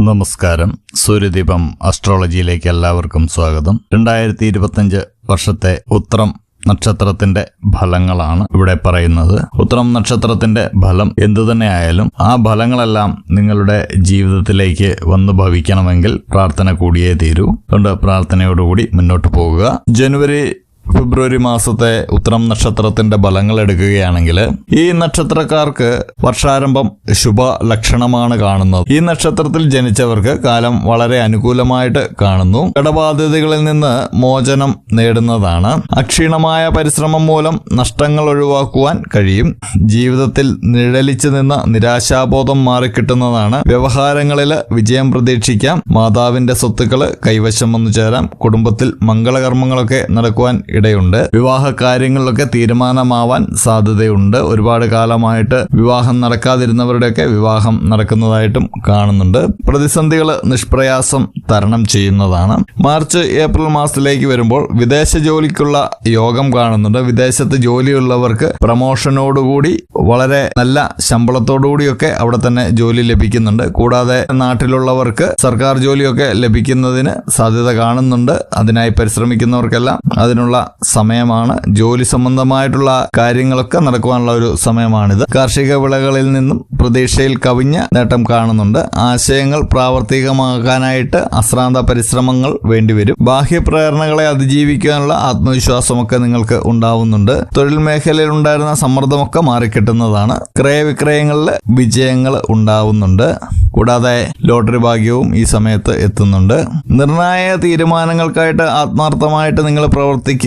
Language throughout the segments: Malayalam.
നമസ്കാരം. സൂര്യദീപം അസ്ട്രോളജിയിലേക്ക് എല്ലാവർക്കും സ്വാഗതം. രണ്ടായിരത്തി ഇരുപത്തിയഞ്ച് വർഷത്തെ ഉത്രം നക്ഷത്രത്തിന്റെ ഫലങ്ങളാണ് ഇവിടെ പറയുന്നത്. ഉത്രം നക്ഷത്രത്തിന്റെ ഫലം എന്തു തന്നെ ആയാലും ആ ഫലങ്ങളെല്ലാം നിങ്ങളുടെ ജീവിതത്തിലേക്ക് വന്നു ഭവിക്കണമെങ്കിൽ പ്രാർത്ഥന കൂടിയേ തീരൂ. അതുകൊണ്ട് പ്രാർത്ഥനയോടുകൂടി മുന്നോട്ട് പോകുക ജനുവരി ഫെബ്രുവരി മാസത്തെ ഉത്രം നക്ഷത്രത്തിന്റെ ഫലങ്ങൾ എടുക്കുകയാണെങ്കിൽ ഈ നക്ഷത്രക്കാർക്ക് വർഷാരംഭം ശുഭ ലക്ഷണമാണ് കാണുന്നത്. ഈ നക്ഷത്രത്തിൽ ജനിച്ചവർക്ക് കാലം വളരെ അനുകൂലമായിട്ട് കാണുന്നു. കടബാധ്യതകളിൽ നിന്ന് മോചനം നേടുന്നതാണ്. അക്ഷീണമായ പരിശ്രമം മൂലം നഷ്ടങ്ങൾ ഒഴിവാക്കുവാൻ കഴിയും. ജീവിതത്തിൽ നിഴലിച്ചു നിന്ന നിരാശാബോധം മാറിക്കിട്ടുന്നതാണ് വ്യവഹാരങ്ങളിൽ വിജയം പ്രതീക്ഷിക്കാം. മാതാവിന്റെ സ്വത്തുക്കൾ കൈവശം വന്നു ചേരാം കുടുംബത്തിൽ മംഗളകർമ്മങ്ങളൊക്കെ നടക്കുവാൻ ഇടയുണ്ട്. വിവാഹ കാര്യങ്ങളിലൊക്കെ തീരുമാനമാവാൻ സാധ്യതയുണ്ട്. ഒരുപാട് കാലമായിട്ട് വിവാഹം നടക്കാതിരുന്നവരുടെയൊക്കെ വിവാഹം നടക്കുന്നതായിട്ടും കാണുന്നുണ്ട്. പ്രതിസന്ധികൾ നിഷ്പ്രയാസം തരണം ചെയ്യുന്നതാണ്. മാർച്ച് ഏപ്രിൽ മാസത്തിലേക്ക് വരുമ്പോൾ വിദേശ ജോലിക്കുള്ള യോഗം കാണുന്നുണ്ട്. വിദേശത്ത് ജോലിയുള്ളവർക്ക് പ്രമോഷനോടുകൂടി വളരെ നല്ല ശമ്പളത്തോടുകൂടിയൊക്കെ അവിടെ തന്നെ ജോലി ലഭിക്കുന്നുണ്ട്. കൂടാതെ നാട്ടിലുള്ളവർക്ക് സർക്കാർ ജോലിയൊക്കെ ലഭിക്കുന്നതിന് സാധ്യത കാണുന്നുണ്ട്. അതിനായി പരിശ്രമിക്കുന്നവർക്കെല്ലാം അതിനുള്ള സമയമാണ്. ജോലി സംബന്ധമായിട്ടുള്ള കാര്യങ്ങളൊക്കെ നടക്കുവാനുള്ള ഒരു സമയമാണിത്. കാർഷിക വിളകളിൽ നിന്നും പ്രതീക്ഷയിൽ കവിഞ്ഞ നേട്ടം കാണുന്നുണ്ട്. ആശയങ്ങൾ പ്രാവർത്തികമാക്കാനായിട്ട് അശ്രാന്ത പരിശ്രമങ്ങൾ വേണ്ടിവരും. ബാഹ്യ പ്രേരണകളെ അതിജീവിക്കാനുള്ള ആത്മവിശ്വാസമൊക്കെ നിങ്ങൾക്ക് ഉണ്ടാവുന്നുണ്ട്. തൊഴിൽ മേഖലയിൽ ഉണ്ടായിരുന്ന സമ്മർദ്ദമൊക്കെ മാറിക്കിട്ടുന്നതാണ്. ക്രയവിക്രയങ്ങളിൽ വിജയങ്ങൾ ഉണ്ടാവുന്നുണ്ട്. കൂടാതെ ലോട്ടറി ഭാഗ്യവും ഈ സമയത്ത് എത്തുന്നുണ്ട്. നിർണായക തീരുമാനങ്ങൾക്കായിട്ട് ആത്മാർത്ഥമായിട്ട് നിങ്ങൾ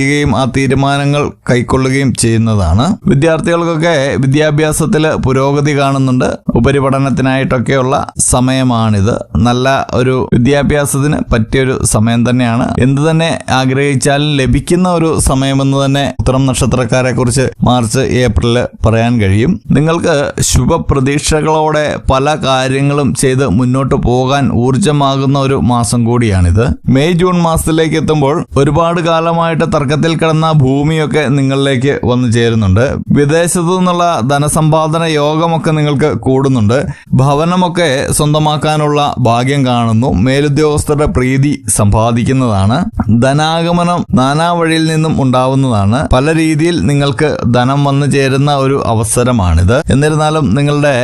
പ്രവർത്തിക്കുകയും ആ തീരുമാനങ്ങൾ കൈക്കൊള്ളുകയും ചെയ്യുന്നതാണ്. വിദ്യാർത്ഥികൾക്കൊക്കെ വിദ്യാഭ്യാസത്തിൽ പുരോഗതി കാണുന്നുണ്ട്. ഉപരിപഠനത്തിനായിട്ടൊക്കെയുള്ള സമയമാണിത്. നല്ല ഒരു വിദ്യാഭ്യാസത്തിന് പറ്റിയൊരു സമയം തന്നെയാണ്. എന്ത് തന്നെ ആഗ്രഹിച്ചാലും ലഭിക്കുന്ന ഒരു സമയമെന്ന് തന്നെ ഉത്തരം നക്ഷത്രക്കാരെ കുറിച്ച് മാർച്ച് ഏപ്രിലിൽ പറയാൻ കഴിയും. നിങ്ങൾക്ക് ശുഭപ്രതീക്ഷകളോടെ പല കാര്യങ്ങളും ചെയ്ത് മുന്നോട്ട് പോകാൻ ഊർജമാകുന്ന ഒരു മാസം കൂടിയാണിത്. മെയ് ജൂൺ മാസത്തിലേക്ക് എത്തുമ്പോൾ ഒരുപാട് കാലമായിട്ട് തർക്കത്തിൽ കിടന്ന ഭൂമിയൊക്കെ നിങ്ങളിലേക്ക് വന്നു ചേരുന്നുണ്ട്. വിദേശത്തു നിന്നുള്ള ധനസമ്പാദന യോഗമൊക്കെ നിങ്ങൾക്ക് കൂടുന്നുണ്ട്. ഭവനമൊക്കെ സ്വന്തമാക്കാനുള്ള ഭാഗ്യം കാണുന്നു. മേലുദ്യോഗസ്ഥരുടെ പ്രീതി സമ്പാദിക്കുന്നതാണ്. ധനാഗമനം നാനാ വഴിയിൽ നിന്നും ഉണ്ടാവുന്നതാണ്. പല രീതിയിൽ നിങ്ങൾക്ക് ധനം വന്നു ചേരുന്ന ഒരു അവസരമാണിത്. എന്നിരുന്നാലും നിങ്ങളുടെ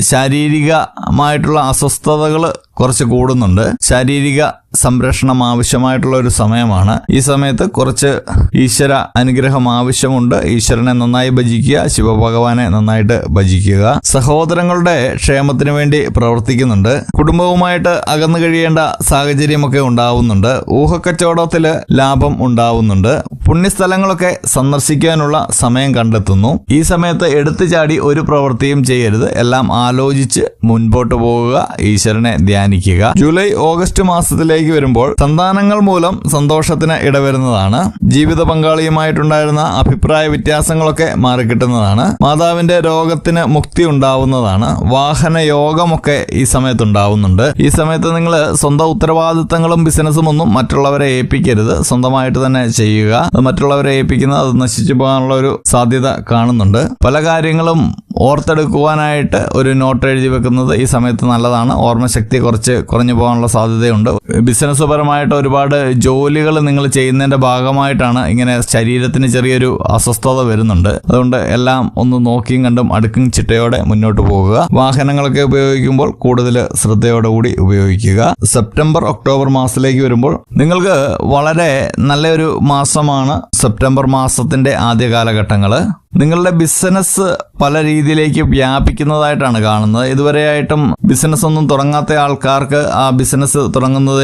ശാരീരികമായിട്ടുള്ള അസ്വസ്ഥതകൾ കുറച്ച് കൂടുന്നുണ്ട്. ശാരീരിക സംരക്ഷണം ആവശ്യമായിട്ടുള്ള ഒരു സമയമാണ്. ഈ സമയത്ത് കുറച്ച് ഈശ്വര അനുഗ്രഹം ആവശ്യമുണ്ട്. ഈശ്വരനെ നന്നായി ഭജിക്കുക ശിവഭഗവാനെ നന്നായിട്ട് ഭജിക്കുക. സഹോദരങ്ങളുടെ ക്ഷേമത്തിന് വേണ്ടി പ്രവർത്തിക്കുന്നുണ്ട്. കുടുംബവുമായിട്ട് അകന്നു കഴിയേണ്ട സാഹചര്യമൊക്കെ ഉണ്ടാവുന്നുണ്ട്. ഊഹക്കച്ചവടത്തിൽ ലാഭം ഉണ്ടാവുന്നുണ്ട്. പുണ്യസ്ഥലങ്ങളൊക്കെ സന്ദർശിക്കാനുള്ള സമയം കണ്ടെത്തുന്നു. ഈ സമയത്ത് എടുത്തു ചാടി ഒരു പ്രവൃത്തിയും ചെയ്യരുത്. എല്ലാം ആലോചിച്ച് മുൻപോട്ട് പോവുക ഈശ്വരനെ ധ്യാനിക്കുക. ജൂലൈ ഓഗസ്റ്റ് മാസത്തിലേക്ക് വരുമ്പോൾ സന്താനങ്ങൾ മൂലം സന്തോഷത്തിന് ഇടവരുന്നതാണ്. ജീവിത പങ്കാളിയുമായിട്ടുണ്ടായിരുന്ന അഭിപ്രായ വ്യത്യാസങ്ങളൊക്കെ മാറിക്കിട്ടുന്നതാണ്. മാതാവിന്റെ രോഗത്തിന് മുക്തി ഉണ്ടാവുന്നതാണ്. വാഹന യോഗമൊക്കെ ഈ സമയത്ത് ഉണ്ടാവുന്നുണ്ട് ഈ സമയത്ത് നിങ്ങൾ സ്വന്തം ഉത്തരവാദിത്തങ്ങളും ബിസിനസ്സും ഒന്നും മറ്റുള്ളവരെ ഏൽപ്പിക്കരുത്. സ്വന്തമായിട്ട് തന്നെ ചെയ്യുക. മറ്റുള്ളവരെ ഏൽപ്പിക്കുന്നത് അത് നശിച്ചു പോകാനുള്ള ഒരു സാധ്യത കാണുന്നുണ്ട്. പല കാര്യങ്ങളും ഓർത്തെടുക്കുവാനായിട്ട് ഒരു നോട്ട് എഴുതി വെക്കുന്നത് ഈ സമയത്ത് നല്ലതാണ്. ഓർമ്മശക്തി കുറച്ച് കുറഞ്ഞു പോകാനുള്ള സാധ്യതയുണ്ട്. ബിസിനസ് പരമായിട്ട് ഒരുപാട് ജോലികൾ നിങ്ങൾ ചെയ്യുന്നതിന്റെ ഭാഗമായിട്ടാണ് ഇങ്ങനെ ശരീരത്തിന് ചെറിയൊരു അസ്വസ്ഥത വരുന്നുണ്ട്. അതുകൊണ്ട് എല്ലാം ഒന്ന് നോക്കിയും കണ്ടും അടുക്കും ചിട്ടയോടെ മുന്നോട്ട് പോകുക. വാഹനങ്ങളൊക്കെ ഉപയോഗിക്കുമ്പോൾ കൂടുതൽ ശ്രദ്ധയോടുകൂടി ഉപയോഗിക്കുക. സെപ്റ്റംബർ ഒക്ടോബർ മാസത്തിലേക്ക് വരുമ്പോൾ നിങ്ങൾക്ക് വളരെ നല്ലൊരു മാസമാണ് സെപ്റ്റംബർ മാസത്തിന്റെ ആദ്യ കാലഘട്ടങ്ങൾ നിങ്ങളുടെ ബിസിനസ് പല രീതിയിലേക്ക് വ്യാപിക്കുന്നതായിട്ടാണ് കാണുന്നത്. ഇതുവരെയായിട്ടും ബിസിനസ് ഒന്നും തുടങ്ങാത്ത ആൾക്കാർക്ക് ആ ബിസിനസ്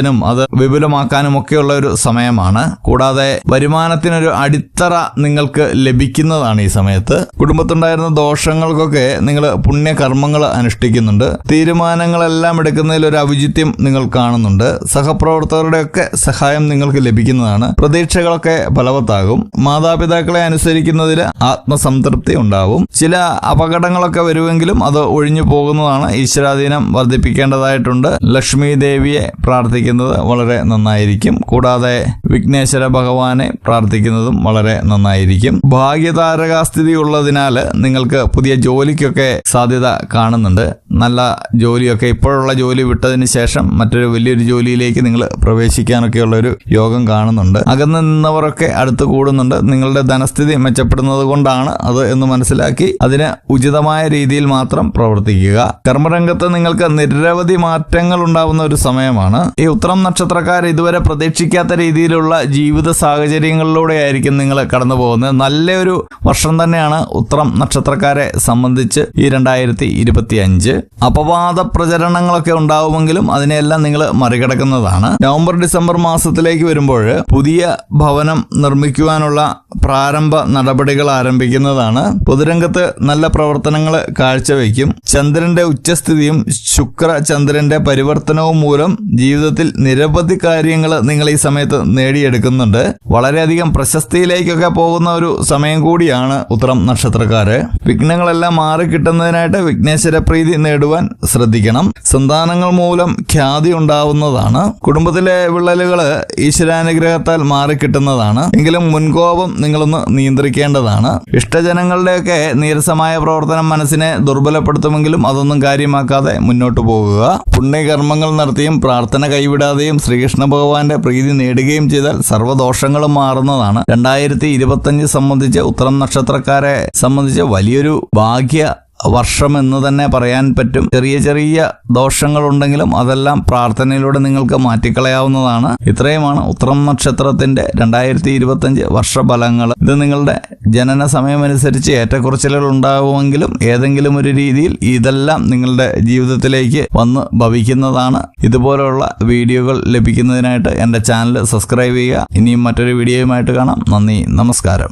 തുടങ്ങുന്നതിനും അത് വിപുലമാക്കാനും ഒക്കെയുള്ള ഒരു സമയമാണ്. കൂടാതെ വരുമാനത്തിനൊരു അടിത്തറ നിങ്ങൾക്ക് ലഭിക്കുന്നതാണ് ഈ സമയത്ത്. കുടുംബത്തുണ്ടായിരുന്ന ദോഷങ്ങൾക്കൊക്കെ നിങ്ങൾ പുണ്യകർമ്മങ്ങൾ അനുഷ്ഠിക്കുന്നുണ്ട്. തീരുമാനങ്ങളെല്ലാം എടുക്കുന്നതിൽ ഒരു ഔചിത്യം നിങ്ങൾ കാണുന്നുണ്ട്. സഹപ്രവർത്തകരുടെയൊക്കെ സഹായം നിങ്ങൾക്ക് ലഭിക്കുന്നതാണ്. പ്രതീക്ഷകളൊക്കെ ഫലവത്താകും. മാതാപിതാക്കളെ അനുസരിക്കുന്നതിൽ ആത്മസംതൃപ്തി ഉണ്ടാവും. ചില അപകടങ്ങളൊക്കെ വരുമെങ്കിലും അത് ഒഴിഞ്ഞു പോകുന്നതാണ് ഈശ്വരാധീനം വർദ്ധിപ്പിക്കേണ്ടതായിട്ടുണ്ട്. ലക്ഷ്മി ദേവിയെ പ്രാർത്ഥിക്കുന്നത് പ്രാർത്ഥിക്കുന്നത് വളരെ നന്നായിരിക്കും. കൂടാതെ വിഘ്നേശ്വര ഭഗവാനെ പ്രാർത്ഥിക്കുന്നതും വളരെ നന്നായിരിക്കും. ഭാഗ്യതാരകാസ്ഥിതി ഉള്ളതിനാൽ നിങ്ങൾക്ക് പുതിയ ജോലിക്കൊക്കെ സാധ്യത കാണുന്നുണ്ട്. നല്ല ജോലിയൊക്കെ ഇപ്പോഴുള്ള ജോലി വിട്ടതിന് ശേഷം മറ്റൊരു വലിയൊരു ജോലിയിലേക്ക് നിങ്ങൾ പ്രവേശിക്കാനൊക്കെയുള്ള ഒരു യോഗം കാണുന്നുണ്ട്. അകന്ന് നിന്നവരൊക്കെ അടുത്ത് കൂടുന്നുണ്ട്. നിങ്ങളുടെ ധനസ്ഥിതി മെച്ചപ്പെടുന്നത് കൊണ്ടാണ് അത് എന്ന് മനസ്സിലാക്കി അതിന് ഉചിതമായ രീതിയിൽ മാത്രം പ്രവർത്തിക്കുക. കർമ്മരംഗത്ത് നിങ്ങൾക്ക് നിരവധി മാറ്റങ്ങൾ ഉണ്ടാവുന്ന ഒരു സമയമാണ്. ഈ ഉത്തരം നക്ഷത്രക്കാർ ഇതുവരെ പ്രതീക്ഷിക്കാത്ത രീതിയിലുള്ള ജീവിത സാഹചര്യങ്ങളിലൂടെ ആയിരിക്കും നിങ്ങൾ കടന്നു പോകുന്നത്. നല്ലൊരു വർഷം തന്നെയാണ് ഉത്തരം നക്ഷത്രക്കാരെ സംബന്ധിച്ച് ഈ രണ്ടായിരത്തി ഇരുപത്തി അഞ്ച് അപവാദ പ്രചരണങ്ങളൊക്കെ ഉണ്ടാവുമെങ്കിലും അതിനെയെല്ലാം നിങ്ങൾ മറികടക്കുന്നതാണ്. നവംബർ ഡിസംബർ മാസത്തിലേക്ക് വരുമ്പോൾ പുതിയ ഭവനം നിർമ്മിക്കുവാനുള്ള പ്രാരംഭ നടപടികൾ ആരംഭിക്കുന്നതാണ്. പൊതുരംഗത്ത് നല്ല പ്രവർത്തനങ്ങൾ കാഴ്ചവെക്കും. ചന്ദ്രന്റെ ഉച്ചസ്ഥിതിയും ശുക്ര ചന്ദ്രന്റെ പരിവർത്തനവും മൂലം ജീവിതത്തിൽ നിരവധി കാര്യങ്ങൾ നിങ്ങൾ ഈ സമയത്ത് നേടിയെടുക്കുന്നുണ്ട്. വളരെയധികം പ്രശസ്തിയിലേക്കൊക്കെ പോകുന്ന ഒരു സമയം കൂടിയാണ് ഉത്തരം നക്ഷത്രക്കാര്. വിഘ്നങ്ങളെല്ലാം മാറി കിട്ടുന്നതിനായിട്ട് വിഘ്നേശ്വര പ്രീതി നേടുവാൻ ശ്രദ്ധിക്കണം. സന്താനങ്ങൾ മൂലം ഖ്യാതി ഉണ്ടാവുന്നതാണ്. കുടുംബത്തിലെ വിള്ളലുകൾ ഈശ്വരാനുഗ്രഹത്താൽ മാറിക്കിട്ടുന്നതാണ് എങ്കിലും മുൻകോപം നിങ്ങളൊന്ന് നിയന്ത്രിക്കേണ്ടതാണ്. ഇഷ്ടജനങ്ങളുടെയൊക്കെ നീരസമായ പ്രവർത്തനം മനസ്സിനെ ദുർബലപ്പെടുത്തുമെങ്കിലും അതൊന്നും കാര്യമാക്കാതെ മുന്നോട്ട് പോകുക. പുണ്യകർമ്മങ്ങൾ നടത്തിയും പ്രാർത്ഥന കൈവിടാതെയും ശ്രീകൃഷ്ണ ഭഗവാന്റെ പ്രീതി നേടുകയും ചെയ്താൽ സർവദോഷങ്ങളും മാറുന്നതാണ്. രണ്ടായിരത്തി ഇരുപത്തഞ്ച് സംബന്ധിച്ച് ഉത്തരം നക്ഷത്രക്കാരെ സംബന്ധിച്ച് വലിയൊരു ഭാഗ്യ വർഷം എന്ന് തന്നെ പറയാൻ പറ്റും. ചെറിയ ചെറിയ ദോഷങ്ങളുണ്ടെങ്കിലും അതെല്ലാം പ്രാർത്ഥനയിലൂടെ നിങ്ങൾക്ക് മാറ്റിക്കളയാവുന്നതാണ്. ഇത്രയുമാണ് ഉത്രം നക്ഷത്രത്തിന്റെ രണ്ടായിരത്തി ഇരുപത്തഞ്ച് വർഷഫലങ്ങൾ. ഇത് നിങ്ങളുടെ ജനന സമയമനുസരിച്ച് ഏറ്റക്കുറച്ചിലുകൾ ഉണ്ടാകുമെങ്കിലും ഏതെങ്കിലും ഒരു രീതിയിൽ ഇതെല്ലാം നിങ്ങളുടെ ജീവിതത്തിലേക്ക് വന്ന് ഭവിക്കുന്നതാണ്. ഇതുപോലുള്ള വീഡിയോകൾ ലഭിക്കുന്നതിനായിട്ട് എന്റെ ചാനൽ സബ്സ്ക്രൈബ് ചെയ്യുക. ഇനിയും മറ്റൊരു വീഡിയോയുമായിട്ട് കാണാം. നന്ദി. നമസ്കാരം.